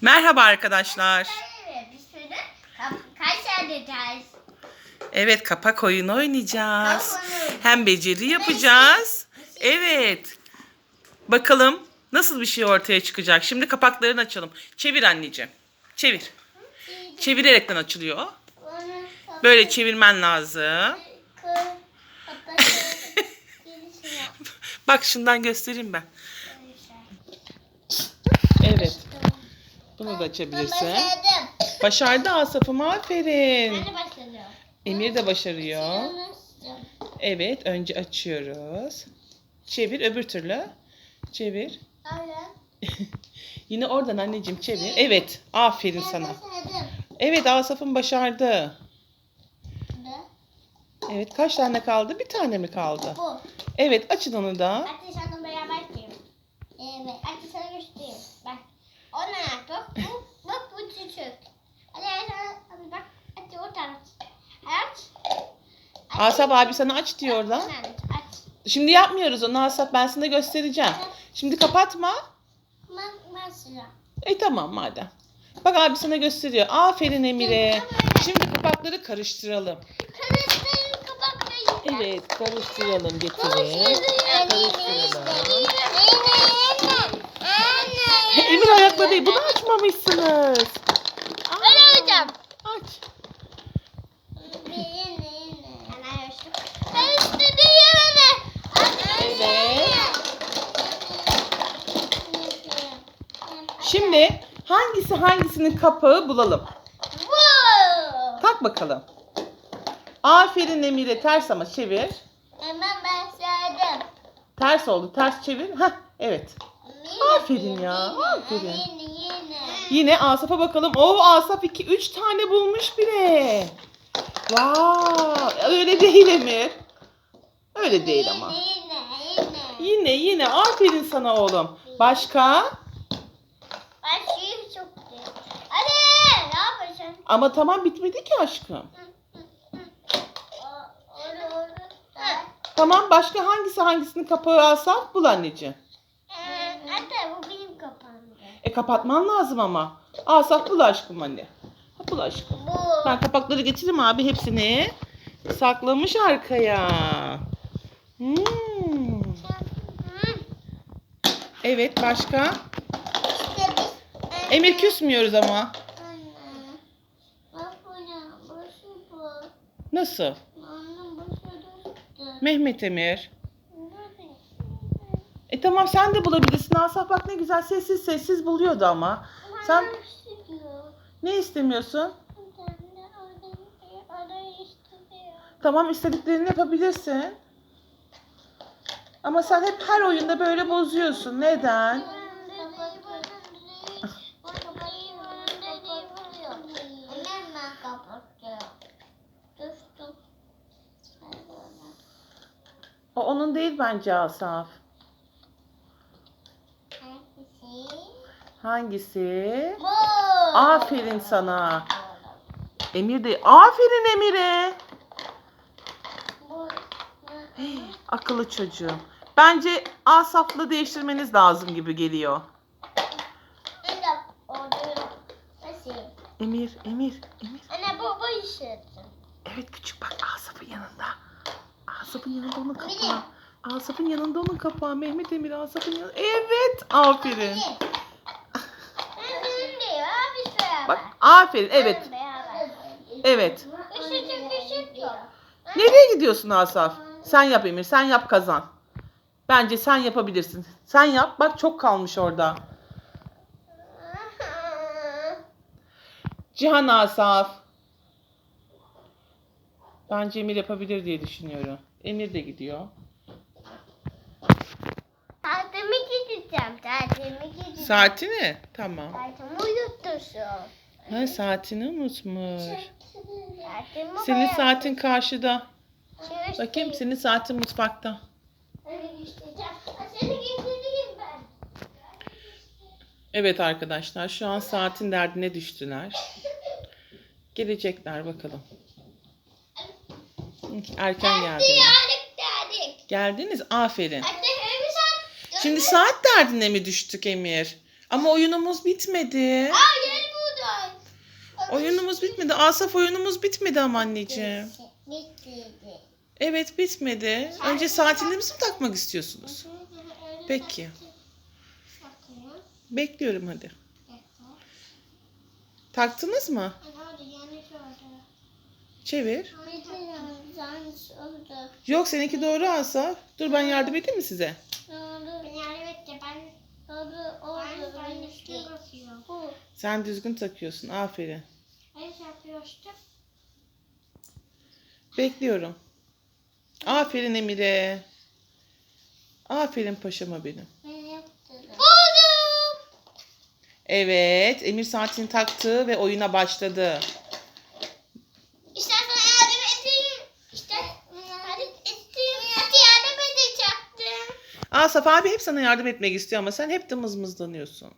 Merhaba arkadaşlar. Kaç ders? Evet kapak oyunu oynayacağız. Hem beceri yapacağız. Evet. Bakalım nasıl bir şey ortaya çıkacak. Şimdi kapaklarını açalım. Çevir anneciğim. Çevir. Çevirerekten açılıyor. Böyle çevirmen lazım. Bak şundan göstereyim ben. Evet. Bunu da açabilirsin. Başardı Asaf'ım aferin. Ben de başladım. Emir de başarıyor. Evet önce açıyoruz. Çevir öbür türlü. Çevir. Aynen. Yine oradan anneciğim çevir. Evet aferin sana. Evet Asaf'ın başardı. Evet kaç tane kaldı? Bir tane mi kaldı? Bu. Evet açın onu da. Sana beraber. Evet. Sana göstereyim. Bak. Bak bu. Bak bu çocuk. Hadi hadi bak. Hadi o taraf. Aç. Asaf abi sana aç diyor orada. Aç. Aç. Şimdi yapmıyoruz onu Asaf ben sana göstereceğim. Şimdi kapatma. E tamam madem. Bak abi sana gösteriyor. Aferin Emir'e. Şimdi kapakları karıştıralım. Karıştırın kapaklayın. Evet karıştıralım getirin. Emir ayakla değil. Bunu açmamışsınız. Aa, Ben alacağım. Aç. Şimdi hangisi hangisinin kapağı bulalım. Tak bakalım. Aferin Emir'e ters ama çevir. Hemen başladım. Ters oldu. Ters çevir. Hah evet. Aferin ya, aferin. Yine Asaf'a bakalım. Oo Asaf 2 3 tane bulmuş bile. Vay! Öyle değil Emir. Öyle değil ama. Yine yine. Aferin sana oğlum. Başka? Ben şeyi çok değil. Hadi ne yapacaksın? Ama tamam bitmedi ki aşkım. Tamam başka hangisi hangisinin kapağı Asaf? Bul anneciğim. Hatta bu benim kapağımda. E kapatman lazım ama. Asaf bul aşkım anne. Bul aşkım. Bu. Ben kapakları getireyim abi hepsini. Saklamış arkaya. Hmm. Evet başka? Emir küsmüyoruz ama. Nasıl? Mehmet Emir. E tamam sen de bulabilirsin. Asaf bak ne güzel sessiz sessiz buluyordu ama. Sen Annem istiyor. ne istemiyorsun? Orayı. Tamam istediklerini yapabilirsin. Ama sen hep her oyunda böyle bozuyorsun. Neden? O onun değil bence Asaf. Hangisi? Aferin sana. Emir de. Aferin Emir'e. Akıllı çocuğum. Bence Asaf'la değiştirmeniz lazım gibi geliyor. Emir, Emir, Emir. Anne bu bu işi. Evet küçük bak Asaf'ın yanında. Asaf'ın yanında onun kapağı. Asaf'ın yanında onun kapağı. Mehmet Emir Asaf'ın yanında. Evet. Aferin. Bak aferin. Evet. Evet. Işıcık ışık yok. Nereye gidiyorsun Asaf? Sen yap Emir. Sen yap kazan. Bence sen yapabilirsin. Sen yap. Bak çok kalmış orada. Cihan Asaf. Bence Emir yapabilir diye düşünüyorum. Emir de gidiyor. Saatimi gideceğim. Saatimi gideceğim. Saatini? Tamam. Saatimi uyuttursun. Ha saatini unutmuş. Saatimi Senin saatin karşıda. Bakayım senin saatin mutfakta. Evet arkadaşlar şu an saatin derdine düştüler. Gelecekler bakalım. Erken geldiler. Geldiniz aferin. Şimdi saat derdine mi düştük Emir? Ama oyunumuz bitmedi. Aa. Oyunumuz bitmedi. Asaf oyunumuz bitmedi ama anneciğim. Bitti. Evet bitmedi. Önce saatlerimizi mi takmak istiyorsunuz? Peki. Bekliyorum hadi. Taktınız mı? Çevir. Yok seninki doğru Asaf. Dur ben yardım edeyim mi size? Sen düzgün takıyorsun. Aferin. Yapıyorsun. Bekliyorum. Aferin Emir'e. Aferin paşama benim. Buldum. Evet, Emir saatini taktı ve oyuna başladı. İşte sana yardım edeyim. İşte yardım edeyim. Hadi yardım edecektim. Asaf abi hep sana yardım etmek istiyor ama sen hep de mızmızlanıyorsun.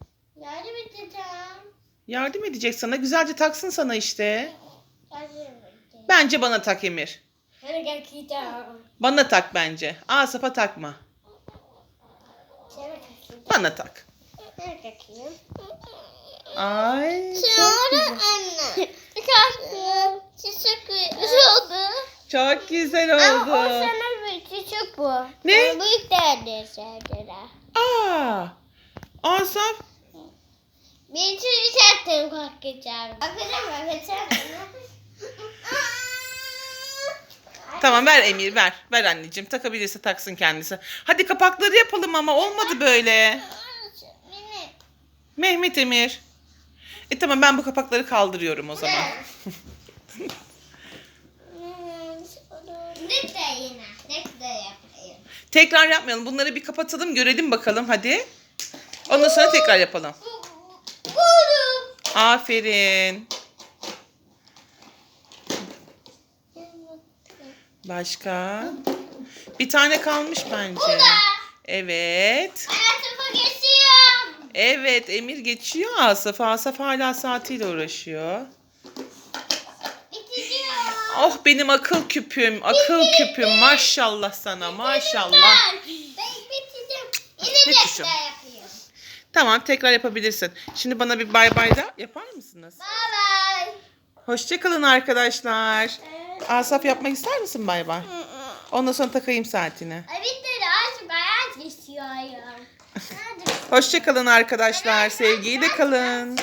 Yardım edecek sana. Güzelce taksın sana işte. Bence bana tak Emir. Bana tak bence. Asaf'a takma. Bana tak. Ay çok güzel. oldu. Çok güzel Ama o oldu. sana bir çiçek bu. Ne? Büyük değerli şeylere. Aa! Asaf Bir çiçek taktım korkacağım. Bakacağım bakacağım. Tamam ver Emir ver. Ver anneciğim. Takabilirse taksın kendisi. Hadi kapakları yapalım ama olmadı böyle. Mehmet Emir. E tamam ben bu kapakları kaldırıyorum o zaman. Tekrar yapmayalım. Bunları bir kapatalım görelim bakalım hadi. Ondan sonra tekrar yapalım. Aferin. Başka? Bir tane kalmış bence. Bu da. Evet. Hayatıma geçiyorum. Evet Emir geçiyor Asaf. Asaf hala saatiyle uğraşıyor. Bitiriyorum. Oh benim akıl küpüm, akıl küpüm. Maşallah sana maşallah. Ben bitirdim. Ne Yine yapıyorum. Tamam tekrar yapabilirsin. Şimdi bana bir bay bay da yapar mısınız? Bye bye. Hoşçakalın arkadaşlar. Asaf yapmak ister misin bay bay? Ondan sonra takayım saatini. Bitti artık hayat istiyorum. Hadi. Hoşçakalın arkadaşlar. Sevgiyle kalın.